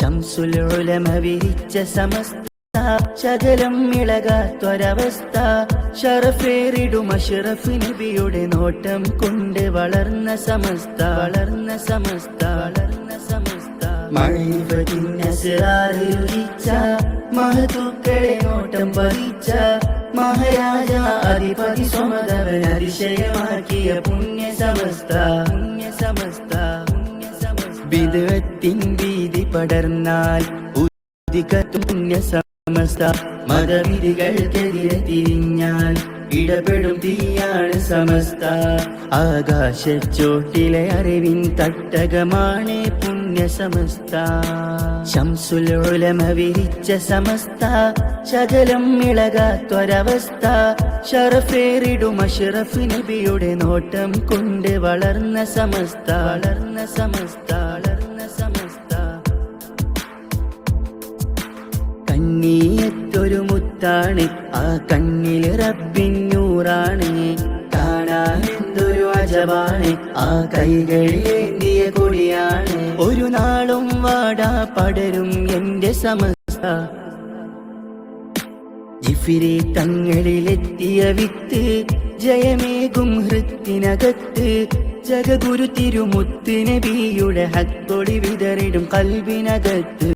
ശംസുലുലമ വിരിച്ച സമസ്ത ശകലം ഇളകാത്തൊരവസ്ഥ. ഷറഫേറിടും അഷറഫ് നബിയുടെ നോട്ടം കൊണ്ട് വളർന്ന സമസ്ത. വളർന്ന സമസ്ത വളർന്ന സമസ്ത. മഴിച്ച മഹതുക്കളെ നോട്ടം പതിച്ച മഹാരാജ അധിപതി സ്വമതവൻ അതിശയമാക്കിയ പുണ്യ സമസ്ത പുണ്യ സമസ്ത വിദത്തിൻ വീതി പടർന്നാൽ ഉദികത്തും പുണ്യ സമസ്ത മതവിധികൾക്കെതിരെ തിരിഞ്ഞാൽ ഇടപെടും തീയാണ് സമസ്ത. ആകാശച്ചോട്ടിലെ അറിവിൻ തട്ടകമാണ് പുണ്യ സമസ്ത ശംസുലുലമ വിരിച്ച സമസ്ത. ശകലം ഇളകാത്തൊരവസ്ഥ ഷറഫേറിടും അഷറഫ് നബിയുടെ നോട്ടം കൊണ്ട് വളർന്ന സമസ്ത. വളർന്ന സമസ്ത വളർന്ന സമസ്ത. കണ്ണീയത്തൊരു മുത്താണ്. ആ കണ്ണിൽ റബ്ബിന്നൂറാണ് കാണാൻ എന്തൊരു അജവാണ് ആ കൈകളിലേന്തിയ കൊടിയാണ്. ഒരു നാളും വാടാ പടരും എന്റെ സമസ്ത. ജിഫിരി തങ്ങളിലെത്തിയ വിത്ത് ജയമേകും ഹൃത്തിനകത്ത്. ജഗഗുരു തിരുമുത്ത് നബിയുടെ ഹത്തൊളി വിതറിടും കൽവിനകത്ത്.